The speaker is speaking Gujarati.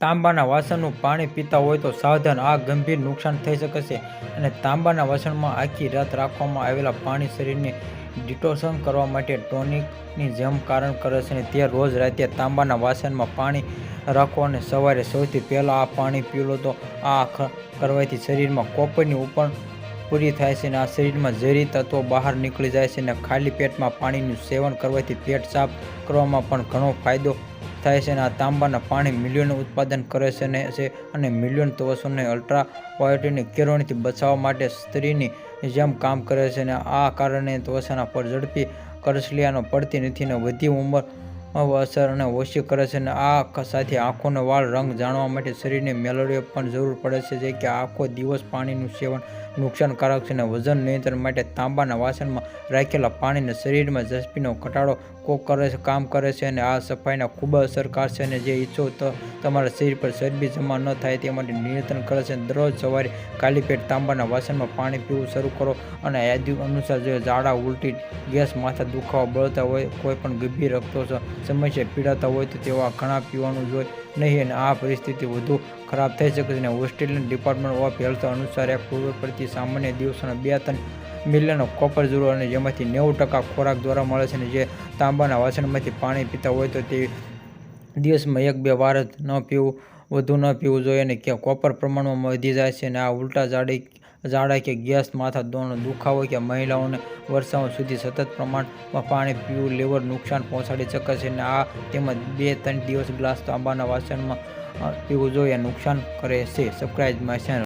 તાંબાના વાસણનું પાણી પીતા હોય તો સાવધાન આ ગંભીર નુકસાન થઈ શકે છે અને તાંબાના વાસણમાં આખી રાત રાખવામાં આવેલા પાણી શરીરને ડિટોક્સન કરવા માટે ટોનિકની જેમ કારણ કરે છે અને તે રોજ રાતે તાંબાના વાસણમાં પાણી રાખો અને સવારે સૌથી પહેલાં આ પાણી પી લો તો આ કરવાથી શરીરમાં કોપરની ઉપર પૂરી થાય છે અને આ શરીરમાં ઝેરી તત્વો બહાર નીકળી જાય છે અને ખાલી પેટમાં પાણીનું સેવન કરવાથી પેટ સાફ કરવામાં પણ ઘણો ફાયદો થાય છે અને આ તાંબાના પાણી મિલિયન ઉત્પાદન કરે છે અને છે અને મિલિયન તવસોને અલ્ટ્રા કિરણોથી બચાવવા માટે સ્ત્રીની જેમ કામ કરે છે અને આ કારણે ત્વચાના પર ઝડપી કરસલિયાનો પડતી નથી અને વધી ઉંમર, અસર અને ઓછી કરે છે અને આ સાથે આંખોનો વાળ રંગ જાણવા માટે શરીરને મેલોડીઓ પણ જરૂર પડે છે, જે કે આખો દિવસ પાણીનું સેવન નુકસાનકારક છે અને વજન નિયંત્રણ માટે તાંબાના વાસણમાં રાખેલા પાણીને શરીરમાં જસ્પીનો ઘટાડો કોક કરે છે, કામ કરે છે અને આ સફાઈના ખૂબ અસરકાર છે અને જે ઈચ્છો તો તમારા શરીર પર ચરબી જમા ન થાય તે માટે નિયંત્રણ કરે છે. દરરોજ સવારે ખાલી પેટ તાંબાના વાસણમાં પાણી પીવું શરૂ કરો અને યાદી અનુસાર જો ઝાડા, ઉલટી, ગેસ, માથા દુખાવા બળતા હોય, કોઈ પણ ગંભીર રક્તો સમસ્યા પીડાતા હોય તો તેવા ઘણા પીવાનું જોઈએ નહીં અને આ પરિસ્થિતિ વધુ ખરાબ થઈ શકે છે. અને ઓસ્ટ્રેલિયન ડિપાર્ટમેન્ટ ઓફ હેલ્થ અનુસાર એક પૂર્વ પ્રતિ સામાન્ય દિવસોના બે ત્રણ મિલિયન કોપર જરૂર અને જેમાંથી નેવું ટકા ખોરાક દ્વારા મળે છે અને જે તાંબાના વાસણમાંથી પાણી પીતા હોય તો તે દિવસમાં એક બે વાર જ ન પીવું, વધુ ન પીવું જોઈએ અને ક્યાં કોપર પ્રમાણમાં વધી જાય છે અને આ ઉલટા જાડી ઝાડા કે ગેસ માથા દોનો દુખાવો કે મહિલાઓને વર્ષાઓ સુધી સતત પ્રમાણમાં પાણી, પીવું, લેવર નુકસાન પહોંચાડી શકે છે અને આ તેમજ બે ત્રણ દિવસ ગ્લાસ તાંબાના વાસણમાં પીવું જોઈએ, નુકસાન કરે છે. Subscribe my channel